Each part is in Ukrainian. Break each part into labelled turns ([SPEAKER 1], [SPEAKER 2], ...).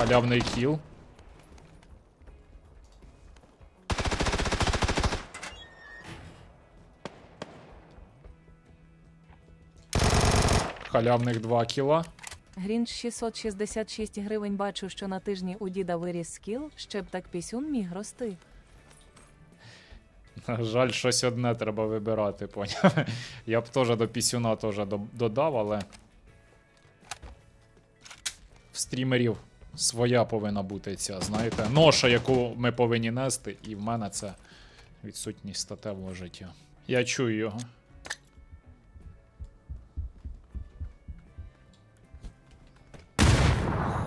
[SPEAKER 1] Халявний кіл. Халявних 2 кіла.
[SPEAKER 2] Грінч 666 гривень бачу, що на тижні у діда виріс скіл, ще б так пісюн міг рости.
[SPEAKER 1] На Жаль, щось одне треба вибирати, поняв. Я б теж до пісюна теж додав, але. В стрімерів своя повинна бути ця, знаєте, ноша, яку ми повинні нести, і в мене це відсутність статевого життя. Я чую його.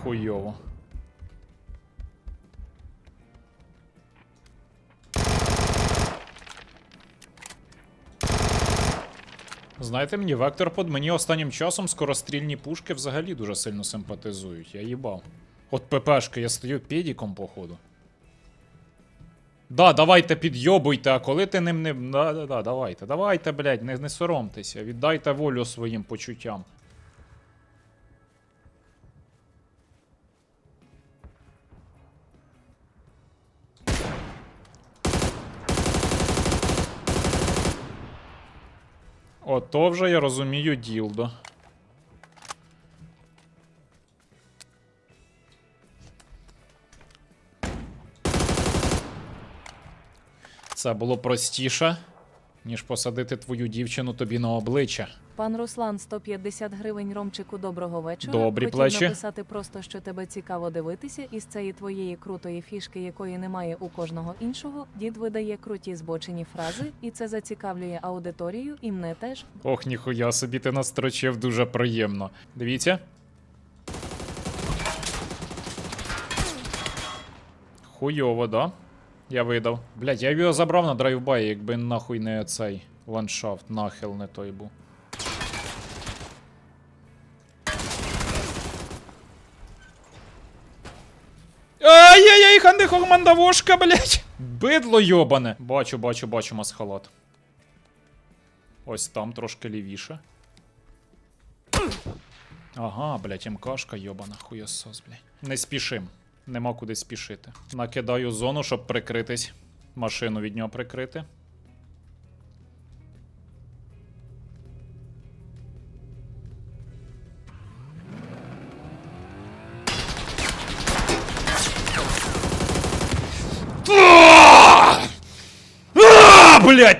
[SPEAKER 1] Хуйово. Знаєте мені, Вектор под мені останнім часом скорострільні пушки взагалі дуже сильно симпатизують. Я їбав. От ППшки, я стою педіком, походу. Да, давайте підйобуйте, а коли ти ним не. Да, да, да, давайте, давайте, блядь, не, не соромтеся. Віддайте волю своїм почуттям. Ото вже я розумію ділдо. Це було простіше, ніж посадити твою дівчину тобі на обличчя.
[SPEAKER 2] Пан Руслан 150 гривень Ромчику доброго вечора.
[SPEAKER 1] Добрі
[SPEAKER 2] Хотів
[SPEAKER 1] плечі.
[SPEAKER 2] написати просто, що тебе цікаво дивитися, із цієї твоєї крутої фішки, якої немає у кожного іншого. Дід видає круті збочені фрази, і це зацікавлює аудиторію, і мене теж.
[SPEAKER 1] Ох, ніхуя собі ти настрочив дуже приємно. Дивіться. Хуйово, да? Я видав. Блять, я б його забрав на драйвбай, якби нахуй не цей ландшафт, нахил не той був. Ай-яй-яй, хандихох мандавошка, блять! Бидло йобане! Бачу, бачу, бачу масхалат. Ось там трошки лівіше. Ага, блять, МКшка йобана, хуєсос, блять. Не спішим. Нема куди спішити. Накидаю зону, щоб прикритись. Машину від нього прикрити. Блять!